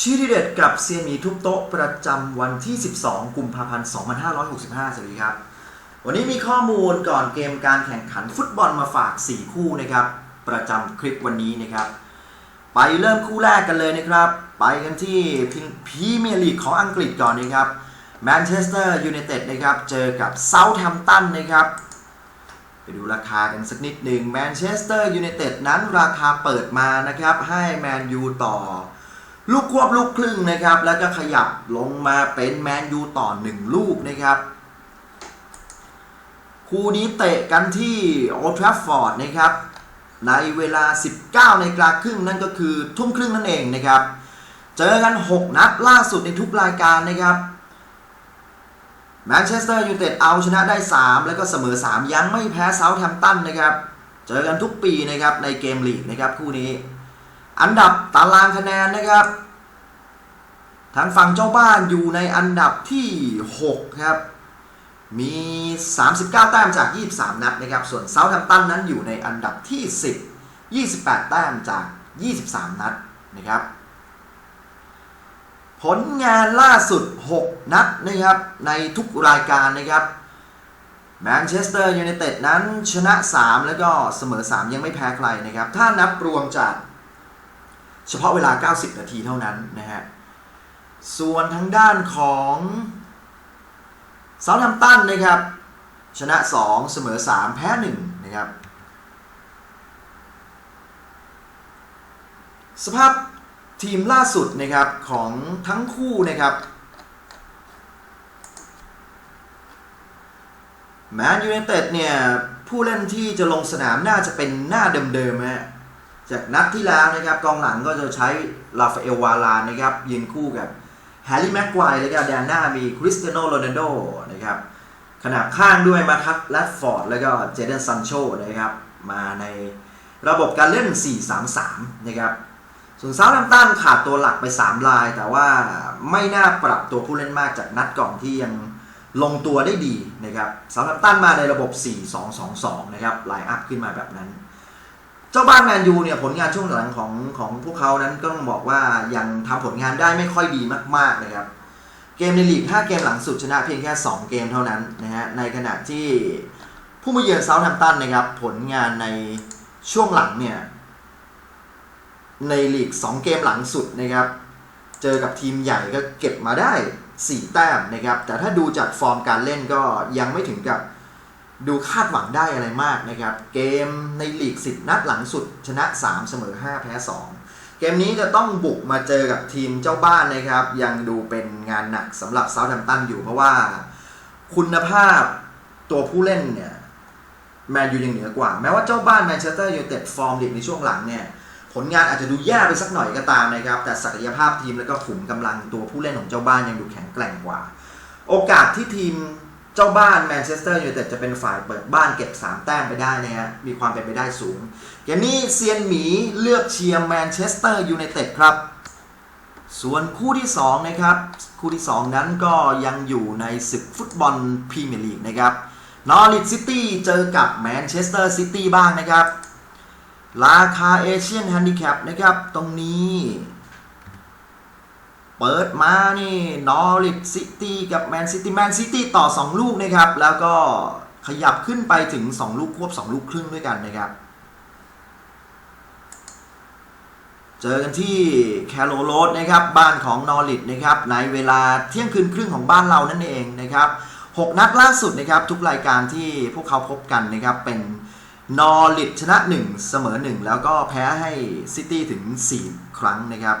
ชื่อเด็ดกับเซียมีทุบโต๊ะประจำวันที่ 12 กุมภาพันธ์ 2565 สวัสดีครับ วันนี้มีข้อมูลก่อนเกมการแข่งขันฟุตบอลมาฝาก 4 คู่นะครับ ประจำคลิปวันนี้นะครับ ไปเริ่มคู่แรกกันเลยนะครับ ไปกันที่พรีเมียร์ลีกของอังกฤษก่อนนะครับแมนเชสเตอร์ยูไนเต็ดนะครับเจอกับเซาท์แฮมป์ตันนะครับไปดูราคากันสักนิดหนึ่งแมนเชสเตอร์ยูไนเต็ดนั้นราคาเปิดมานะครับให้แมนยูต่อ ลูกควบลูกครึ่งนะครับ แล้วก็ขยับลงมาเป็นแมนยูต่อ1ลูกนะครับคู่นี้เตะกันที่โอทราฟฟอร์ดนะครับ ในเวลา 19ในกลาครึ่งนั่นก็คือทุ่มครึ่งนั่นเองนะครับ เจอกัน 6 นัดล่าสุดในทุกรายการนะครับแมนเชสเตอร์ยูไนเต็ดเอาชนะได้ 3 แล้วก็เสมอ 3 ยังไม่แพ้เซาท์แฮมป์ตันนะครับ เจอกันทุกปีนะครับในเกมลีกนะครับคู่นี้ อันดับตารางคะแนนนะครับ ทางฝั่งเจ้าบ้านอยู่ในอันดับที่ 6 ครับ มี 39 แต้มจาก 23 นัดนะครับ ส่วนเซาท์แฮมป์ตันนั้นอยู่ในอันดับที่ 10 28 แต้มจาก 23 นัดนะครับ ผลงานล่าสุด 6 นัดนะครับในทุกรายการนะครับแมนเชสเตอร์ยูไนเต็ดนั้นชนะ 3 แล้วก็เสมอ 3 ยังไม่แพ้ใครนะครับ ถ้านับรวมจาก เฉพาะเวลา 90 นาทีเท่านั้นนะฮะ ส่วนทางด้านของเซาท์แฮมป์ตันนะครับ ชนะ 2 เสมอ 3 แพ้ 1 นะครับ สภาพทีมล่าสุดนะครับของทั้งคู่นะครับแมนยูไนเต็ดเนี่ย ผู้เล่นที่จะลงสนามน่าจะเป็นหน้าเดิมๆฮะ จากนัดที่แล้วนะครับกองหลังก็จะใช้ลาฟาเอลวาลานนะครับยืนคู่กับแฮร์รี่แม็กควายแล้วก็แดนหน้ามีคริสเตียโนโรนัลโดนะครับขนาบข้างด้วยมาคัตแรดฟอร์ดแล้วก็เจเดนซันโชนะครับมาในระบบการเล่น 4-3-3 นะครับส่วนเซาท์แฮมตันขาดตัวหลักไป 3 ลาย แต่ว่าไม่น่าปรับตัวผู้เล่นมากจากนัดก่อนที่ยังลงตัวได้ดีนะครับเซาท์แฮมตันมาในระบบ 4-2-2-2 นะครับไลน์อัพขึ้นมาแบบนั้น จ้าบ้านแมนยูเนี่ยผลงานช่วงหลังของของพวกเขานั้นก็ต้องบอกว่ายังทำผลงานได้ไม่ค่อยดีมากๆนะครับ เกมในลีก 5 เกมหลังสุดชนะเพียงแค่ 2 เกมเท่านั้นนะฮะในขณะที่ผู้มาเยือนเซาท์แฮมป์ตันนะครับ ผลงานในช่วงหลังเนี่ย ในลีก 2 เกมหลังสุดนะครับ เจอกับทีมใหญ่ก็เก็บมาได้ 4 แต้มนะครับ แต่ถ้าดูจากฟอร์มการเล่นก็ยังไม่ถึงกับ ดูคาดหวังได้อะไรมากนะครับ เกมในลีก 10 นัดหลังสุด ชนะ 3 เสมอ 5 แพ้ 2 เกมนี้จะต้องบุกมาเจอกับทีมเจ้าบ้านนะครับ ยังดูเป็นงานหนักสำหรับเซาท์แฮมป์ตันอยู่เพราะว่าคุณภาพตัวผู้เล่นเนี่ยแมนยูยังเหนือกว่า แม้ว่าเจ้าบ้านแมนเชสเตอร์ยูไนเต็ดฟอร์มลีกในช่วงหลังเนี่ยผลงานอาจจะดูแย่ไปสักหน่อยก็ตามนะครับ แต่ศักยภาพทีมแล้วก็ขุมกำลังตัวผู้เล่นของเจ้าบ้านยังดูแข็งแกร่งกว่า โอกาสที่ทีม เจ้าบ้านแมนเชสเตอร์ยูไนเต็ดจะเป็นฝ่ายเปิดบ้านเก็บ 3 แต้มไปได้นะฮะมีความเป็นไปได้สูงเกมนี้เซียนหมีเลือกเชียร์แมนเชสเตอร์ยูไนเต็ดครับ ส่วนคู่ที่ 2 นะครับ คู่ที่ 2 นั้นก็ยังอยู่ในศึกฟุตบอลพรีเมียร์ลีกนะครับนอริทซิตี้เจอกับแมนเชสเตอร์ซิตี้บ้างนะครับ ราคาเอเชียนแฮนดิแคปนะครับ ตรงนี้ เปิดมานี่นอริทซิตี้กับแมนซิตี้แมนซิตี้ต่อ 2 ลูกนะครับ แล้วก็ขยับขึ้นไปถึง 2 ลูกควบ 2 ลูกครึ่งด้วยกันนะครับ เจอกันที่แคโรโรดนะครับ บ้านของนอริทนะครับ ในเวลาเที่ยงคืนครึ่งของบ้านเรานั่นเองนะครับ 6 นัดล่าสุดนะครับ ทุกรายการที่พวกเขาพบกันนะครับเป็นนอริทชนะ 1 เสมอ 1 แล้วก็แพ้ให้ซิตี้ถึง 4 ครั้งนะครับ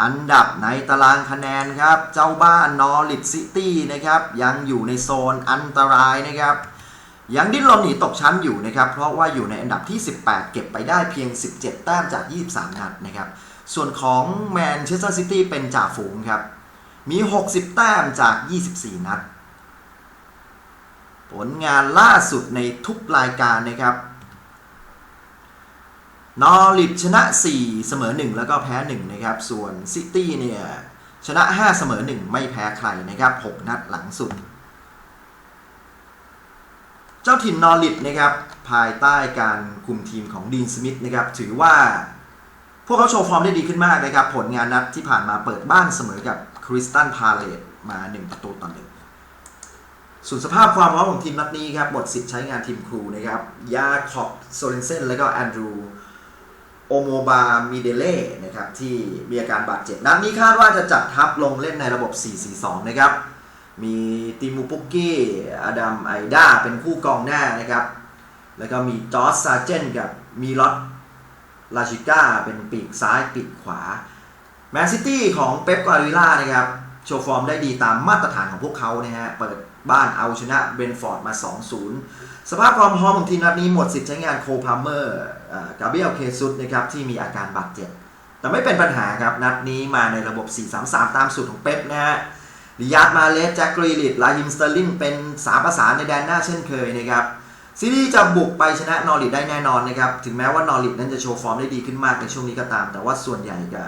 อันดับในตารางคะแนนครับ เจ้าบ้านนอริทซิตี้นะครับ ยังอยู่ในโซนอันตรายนะครับ ยังดิ้นรนหนีตกชั้นอยู่นะครับ เพราะว่าอยู่ในอันดับที่ 18 เก็บไปได้เพียง 17 แต้มจาก 23 นัดนะครับ ส่วนของแมนเชสเตอร์ซิตี้เป็นจ่าฝูงครับ มี 60 แต้มจาก 24 นัด ผลงานล่าสุดในทุกรายการนะครับ นอริทชนะ 4 เสมอ 1 แล้วก็แพ้ 1 นะครับ ส่วนซิตี้เนี่ย ชนะ 5 เสมอ 1 ไม่แพ้ใครนะครับ 6 นัดหลังสุด เจ้าถิ่นนอริทนะครับ ภายใต้การคุมทีมของดีนสมิธนะครับ ถือว่า พวกเขาโชว์ฟอร์มได้ดีขึ้นมากนะครับ ผลงานนัดที่ผ่านมาเปิดบ้านเสมอกับคริสตันพาเลตมา 1 ประตูต่อหนึ่งส่วนสภาพความพร้อมของทีมนัดนี้ครับหมดสิทธิ์ใช้งานทีมครูนะครับยาคอบโซเลนเซนและก็แอนดรู โอโมบามิเดเล่นะครับที่มีอาการบาดเจ็บ นัดนี้คาดว่าจะจัดทัพลงเล่นในระบบ 4-4-2 นะครับ มีติมูปุกกี้อดัมไอด้าเป็นคู่กองหน้านะครับ แล้วก็มีจอร์จซาเจนกับมีลอตลาชิก้าเป็นปีกซ้ายปีกขวา แมนซิตี้ของเป๊ปกวาริล่านะครับ โชว์ฟอร์มได้ดีตามมาตรฐานของพวกเขานะฮะ เปิด บ้านเอาชนะเบนฟอร์ดมา 2-0 สภาพความพร้อมของทีมนัดนี้หมดสิทธิ์ใช้งานโคพาเมอร์กาเบียลเคซุสนะครับที่มีอาการบาดเจ็บ แต่ไม่เป็นปัญหาครับนัดนี้มาในระบบ 4-3-3 ตามสูตรของเป๊ปนะฮะดิยาร์ดมาเลสแจ็คกรีลิตลาฮิมสเตอร์ลิงเป็นสามประสานในแดนหน้าเช่นเคยนะครับซีรีส์จะบุกไปชนะนอริทได้แน่นอนนะครับ ถึงแม้ว่านอริทนั้นจะโชว์ฟอร์มได้ดีขึ้นมากในช่วงนี้ก็ตาม แต่ว่าส่วนใหญ่ก็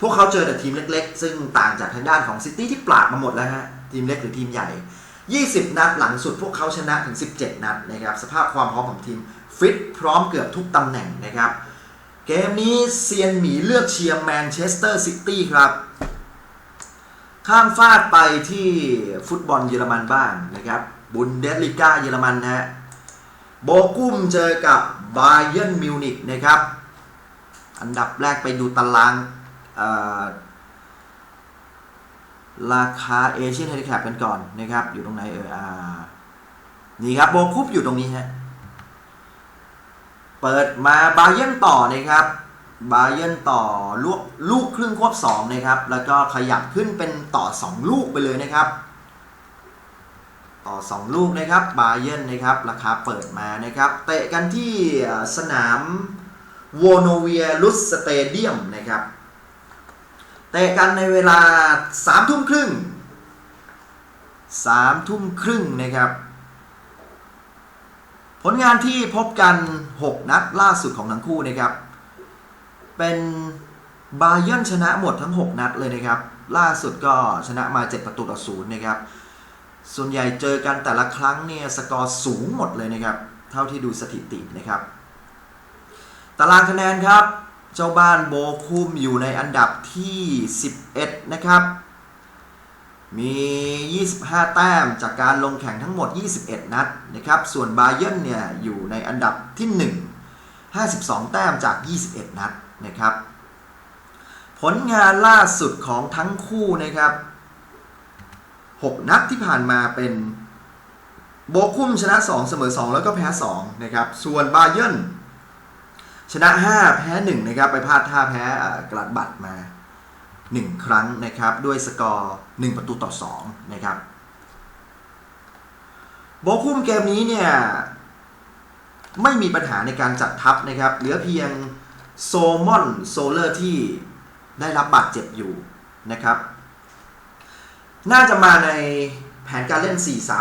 พวกเขาเจอแต่ทีมเล็ก ๆ ซึ่งต่างจากทางด้านของซิตี้ที่ปราดมาหมดแล้วฮะทีมเล็กหรือทีมใหญ่ 20 นัดหลังสุดพวกเขาชนะถึง 17 นัดนะครับสภาพความพร้อมของทีมฟิตพร้อมเกือบทุกตำแหน่งนะครับเกมนี้เซียนหมีเลือกเชียร์แมนเชสเตอร์ซิตี้ครับข้ามฟากไปที่ฟุตบอลเยอรมันบ้างนะครับบุนเดสลิก้าเยอรมันนะฮะโบกุ้มเจอกับบาเย r n m นมิวนิกนะครับอันดับแรกไปดูตารางออ ราคาเอเชียนเฮลิแคปกันก่อนนะครับ อยู่ตรงไหนเอออ่านี่ครับโบคุปอยู่ตรงนี้ฮะเปิดมาบาเย r n ต่อนะครับบาเย r n ต่อลูกลูกครึ่งควบ2นะครับ แล้วก็ขยับขึ้นเป็นต่อ 2 ลูกไปเลยนะครับ ต่อ 2 ลูกนะครับบาเย r n นะครับ ราคาเปิดมานะครับ เตะกันที่สนามโวโนเวียลุสสเตเดียมนะครับ เตะกันในเวลา3ทุ่มครึ่ง3ทุ่มครึ่งนะครับ ผลงานที่พบกัน 6 นัดล่าสุดของทั้งคู่นะครับ เป็นบาเย r n ชนะหมดทั้ง 6 นัดเลยนะครับ ล่าสุดก็ชนะมา 7 ประตูต่อศูนย์นะครับ ส่วนใหญ่เจอกันแต่ละครั้งเนี่ยสกอร์สูงหมดเลยนะครับ เท่าที่ดูสถิตินะครับ ตารางคะแนนครับ เจ้าบ้านโบคุมอยู่ในอันดับที่ 11 นะครับ มี 25 แต้มจากการลงแข่งทั้งหมด 21 นัดนะครับ ส่วนบาเย r n เนี่ยอยู่ในอันดับที่ 1 52 แต้มจาก 21 นัดนะครับ ผลงานล่าสุดของทั้งคู่นะครับ 6 นัดที่ผ่านมาเป็นโบคุมชนะ 2 เสมอ 2 แล้วก็แพ้ 2 นะครับ ส่วนบาเย r n ชนะ 5 แพ้ 1 นะครับ ไปพลาดท่าแพ้กลัดบัตรมา 1 ครั้งนะครับ ด้วยสกอร์ 1 ประตูต่อ 2 นะครับ โบคุมเกมนี้เนี่ย ไม่มีปัญหาในการจัดทัพนะครับ เหลือเพียงโซมอนโซเลอร์ที่ได้รับบาดเจ็บอยู่นะครับ น่าจะมาในแผนการเล่น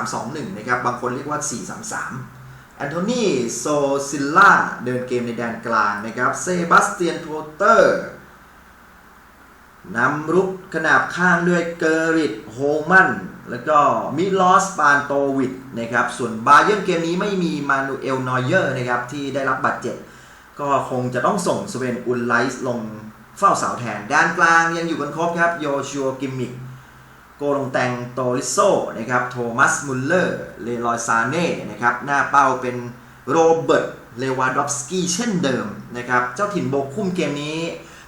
4-3-2-1 นะครับ บางคนเรียกว่า 4-3-3 แอนโทนีโซซิลล่าเดินเกมในแดนกลางนะครับ เซบาสเตียนโพเตอร์นำรุกขนาบข้างด้วยเกอริตโฮมันแล้วก็มิลอสปานโตวิดนะครับ ส่วนบาเย r n เกมนี้ไม่มีมานูเอลนอยเยอร์นะครับ ที่ได้รับบาดเจ็บ ก็คงจะต้องส่งสเวนอุลไลส์ลงเฝ้าเสาแทน ด้านกลางยังอยู่กันครบครับ โยชัวกิมมิก โกลงแตงโตริโซนะครับโทมัสมุลเลอร์เลลอยซาเน่นะครับหน้าเป้าเป็นโรเบิร์ตเลวาดอฟสกี้เช่นเดิมนะครับเจ้าถิ่นโบกคุ้มเกมนี้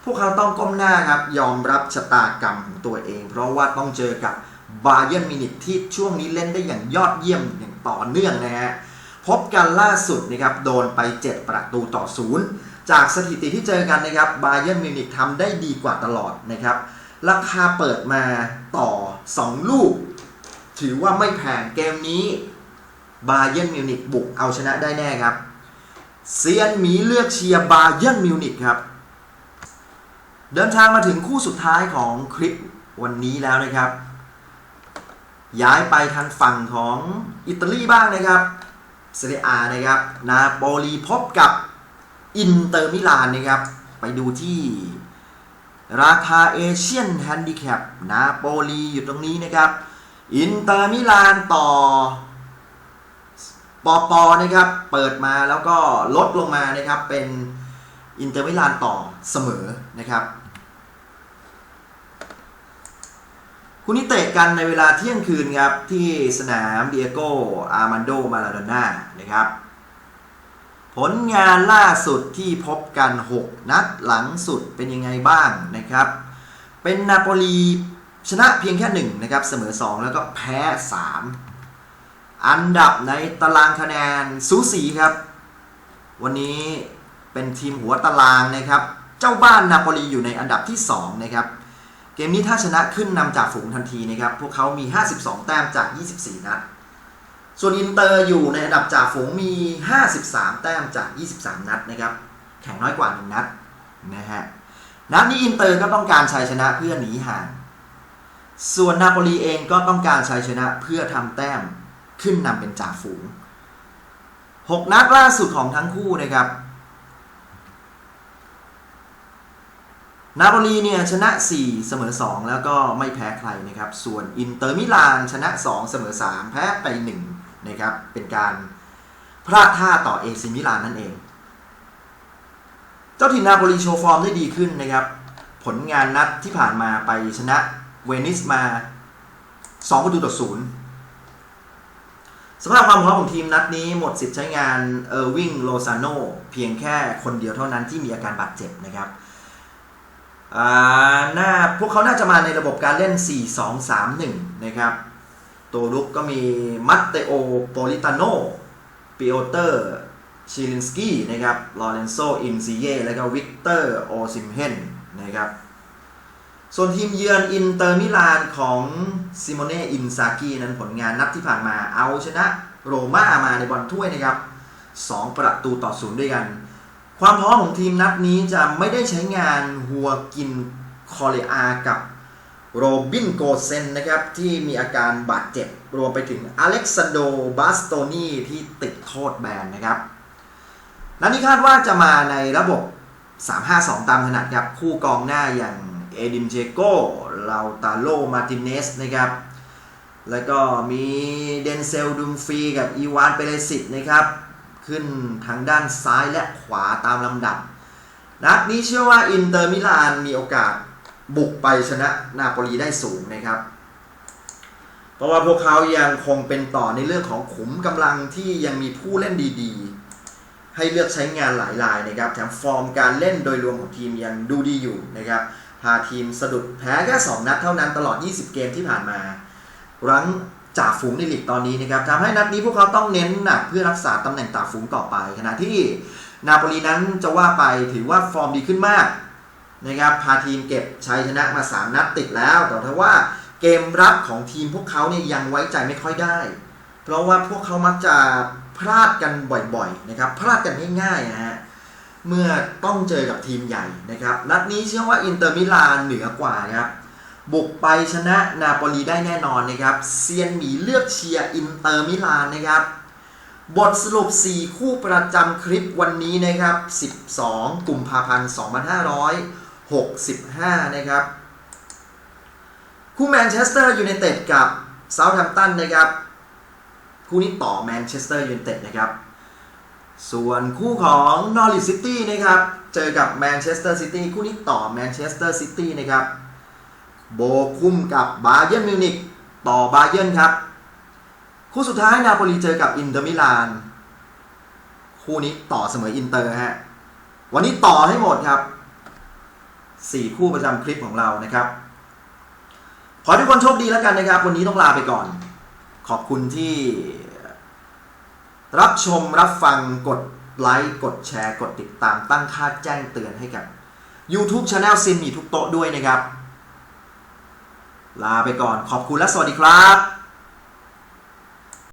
พวกเขาต้องก้มหน้าครับยอมรับชะตากรรมของตัวเอง เพราะว่าต้องเจอกับบาเย r n มินิทที่ช่วงนี้เล่นได้อย่างยอดเยี่ยมอย่างต่อเนื่องนะฮะพบกันล่าสุดนะครับโดนไป 7 ประตูต่อศูนย์จากสถิติที่เจอกันนะครับบาเย r n มินิททำได้ดีกว่าตลอดนะครับ ราคาเปิดมาต่อ 2 ลูก ถือว่าไม่แพงเกมนี้บาเย r n มิวนิกบุกเอาชนะได้แน่ครับเซียนหมีเลือกเชียร์บาเย r n มิวนิกครับ เดินทางมาถึงคู่สุดท้ายของคลิปวันนี้แล้วนะครับ ย้ายไปทางฝั่งของอิตาลีบ้างนะครับเซเรียอานะครับ นาโปลีพบกับอินเตอร์มิลานนะครับ ไปดูที่ ราคาเอเชียนแฮนดิแคปนาโปลีอยู่ตรงนี้นะครับ อินเตอร์มิลานต่อปอปอนะครับ เปิดมาแล้วก็ลดลงมานะครับ เป็นอินเตอร์มิลานต่อเสมอนะครับคู่นี้เตะกันในเวลาเที่ยงคืนครับ ที่สนามเดียโกอาร์มันโดมาลาโดน่านะครับ ผลงานล่าสุดที่พบกัน 6 นัดหลังสุดเป็นยังไงบ้างนะครับ เป็นนาโปลีชนะเพียงแค่1นะครับเสมอ 2 แล้วก็แพ้ 3 อันดับในตารางคะแนนสูสีครับ วันนี้เป็นทีมหัวตารางนะครับ เจ้าบ้านนาโปลีอยู่ในอันดับที่ 2 นะครับ เกมนี้ถ้าชนะขึ้นนำจากฝูงทันทีนะครับ พวกเขามี 52 แต้มจาก 24 นัด ส่วนอินเตอร์อยู่ในอันดับจ่าฝูงมี 53 แต้มจาก 23 นัดนะครับ แข่งน้อยกว่า 1 นัดนะฮะ นัดนี้อินเตอร์ก็ต้องการชัยชนะเพื่อหนีห่าง ส่วนนาโปลีเองก็ต้องการชัยชนะเพื่อทำแต้มขึ้นนำเป็นจ่าฝูง 6 นัดล่าสุดของทั้งคู่นะครับ นาโปลีเนี่ยชนะ 4 เสมอ 2 แล้วก็ไม่แพ้ใครนะครับ ส่วนอินเตอร์มิลานชนะ 2 เสมอ 3 แพ้ไป 1 นะครับ เป็นการพลาดท่าต่อเอซิมิลานนั่นเอง เจ้าถิ่นนาโปลีโชว์ฟอร์มได้ดีขึ้นนะครับ ผลงานนัดที่ผ่านมาไปชนะเวนิสมา2ประตูต่อ0สภาพความพร้อมของทีมนัดนี้หมดสิทธิ์ใช้งานเออร์วิงโลซาโนเพียงแค่คนเดียวเท่านั้นที่มีอาการบาดเจ็บนะครับอ่าหน้าพวกเขาน่าจะมาในระบบการเล่น 4-2-3-1 นะครับ ตัวรุกก็มีมัตเตโอโปลิตาโนปิโอเตอร์ชิลินสกี้นะครับลอเรนโซอินซิเยแล้วก็วิกเตอร์โอซิมเฮนนะครับส่วนทีมเยือนอินเตอร์มิลานของซิโมเน่อินซากินั้นผลงานนัดที่ผ่านมาเอาชนะโรม่ามาในบอลถ้วยนะครับ 2 ประตูต่อศูนย์ด้วยกัน ความพร้อมของทีมนัดนี้จะไม่ได้ใช้งานหัวกินคอเลอากับ โรบินโกเซนนะครับที่มีอาการบาดเจ็บ รวมไปถึงอเล็กซานโดบาสโตนีที่ติดโทษแบนนะครับนัดนี้คาดว่าจะมาในระบบ 3-5-2 ตามถนัดครับ คู่กองหน้าอย่างเอดินเจโกลาตาโล มาติเนสนะครับ แล้วก็มีเดนเซลดุมฟรีกับอีวานเปเรสิตนะครับ ขึ้นทางด้านซ้ายและขวาตามลำดับ นัดนี้เชื่อว่าอินเตอร์มิลานมีโอกาส บุกไปชนะนาโปลีได้สูงนะครับ เพราะว่าพวกเขายังคงเป็นต่อในเรื่องของขุมกำลังที่ยังมีผู้เล่นดีๆ ให้เลือกใช้งานหลายรายนะครับแถมฟอร์มการเล่นโดยรวมของทีมยังดูดีอยู่นะครับพาทีมสะดุดแพ้แค่ 2 นัดเท่านั้นตลอด 20 เกมที่ผ่านมารั้งจ่าฝูงในลีกตอนนี้นะครับทำให้นัดนี้พวกเขาต้องเน้นหนักเพื่อรักษาตำแหน่งจ่าฝูงต่อไปขณะที่นาโปลีนั้นจะว่าไปถือว่าฟอร์มดีขึ้นมาก นะครับพาทีมเก็บชัยชนะมา 3 นัดติดแล้ว แต่ถ้าว่าเกมรับของทีมพวกเขาเนี่ยยังไว้ใจไม่ค่อยได้ เพราะว่าพวกเขามักจะพลาดกันบ่อยๆนะครับพลาดกันง่ายๆนะฮะเมื่อต้องเจอกับทีมใหญ่นะครับนัดนี้เชื่อว่าอินเตอร์มิลานเหนือกว่าครับบุกไปชนะนาโปลีได้แน่นอนนะครับเซียนหมีเลือกเชียร์อินเตอร์มิลานนะครับบทสรุป 4 คู่ประจำคลิปวันนี้นะครับ 12 กุมภาพันธ์ 65 นะครับ คู่แมนเชสเตอร์ยูไนเต็ดกับเซาท์แฮมป์ตันนะครับ คู่นี้ต่อแมนเชสเตอร์ยูไนเต็ดนะครับ ส่วนคู่ของนอริ t ซิตี้นะครับ เจอกับแมนเชสเตอร์ซิตี้คู่นี้ต่อแมนเชสเตอร์ซิตี้นะครับ โบคุมกับบาเยิร์นมิวนิกต่อบาเยิร์นครับ คู่สุดท้ายนาโปลีเจอกับอินเตอร์มิลาน คู่นี้ต่อเสมออินเตอร์ฮะ วันนี้ต่อให้หมดครับ 4 คู่ประจำคลิปของเรานะครับ ขอทุกคนโชคดีแล้วกันนะครับ วันนี้ต้องลาไปก่อน ขอบคุณที่ รับชมรับฟังกดไลค์กดแชร์ กดติดตามตั้งค่าแจ้งเตือนให้กับ YouTube Channel ซินมีทุกโต๊ะด้วยนะครับ ลาไปก่อนขอบคุณและสวัสดีครับ